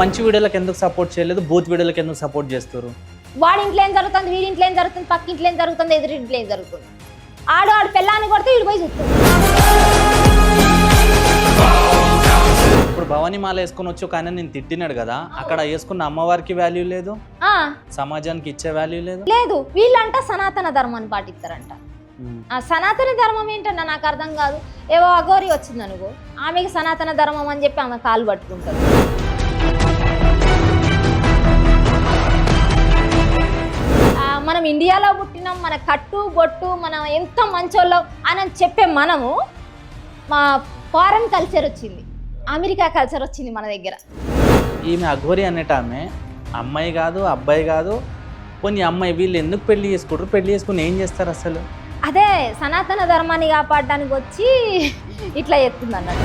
మంచి వీడియోలకు ఎందుకు సపోర్ట్ చేయలేదు? బూత్ వీడియోలకు ఎందుకు సపోర్ట్ చేస్తారు వాడి ఇంట్లో ఏం జరుగుతుంది? వీడి ఇంట్లో ఏం జరుగుతుంది? పక్క ఇంట్లో ఏం జరుగుతుంది? ఎదురు ఇంట్లో ఏం జరుగుతుంది? ఆడు ఆడు పిల్లాన్ని కొడితే వీడు పోయి చూస్తుంది ఇప్పుడు భవానీ మాల వేసుకొని వచ్చి ఒక ఆయన నేను తిట్టినాడు కదా అక్కడ వేసుకున్న అమ్మవారికి వాల్యూ లేదు? ఆ, సమాజానికి ఇచ్చే వాల్యూ లేదు? లేదు. వీళ్ళంట సనాతన ధర్మాన్ని పాటిస్తారంట. ఆ సనాతన ధర్మం ఏంటన్నా నాకు అర్థం కాదు. ఏవో అఘోరి వచ్చింది అనుకో ఆమెకి సనాతన ధర్మం అని చెప్పి ఆమె కాలు పట్టుకుంటుంది. మనం ఇండియాలో పుట్టినాం మన కట్టు బొట్టు మనం ఎంత మంచోళ్ళం అని చెప్పే మనము మా ఫారెన్ కల్చర్ వచ్చింది అమెరికా కల్చర్ వచ్చింది మన దగ్గర. ఈమె అఘోరి అనేట ఆమె అమ్మాయి కాదు అబ్బాయి కాదు కొన్ని అమ్మాయి వీళ్ళు ఎందుకు పెళ్ళి చేసుకుంటారు? పెళ్ళి చేసుకుని ఏం చేస్తారు అసలు? అదే సనాతన ధర్మాన్ని కాపాడడానికి వచ్చి ఇట్లా ఎత్తుంది అన్నట్టు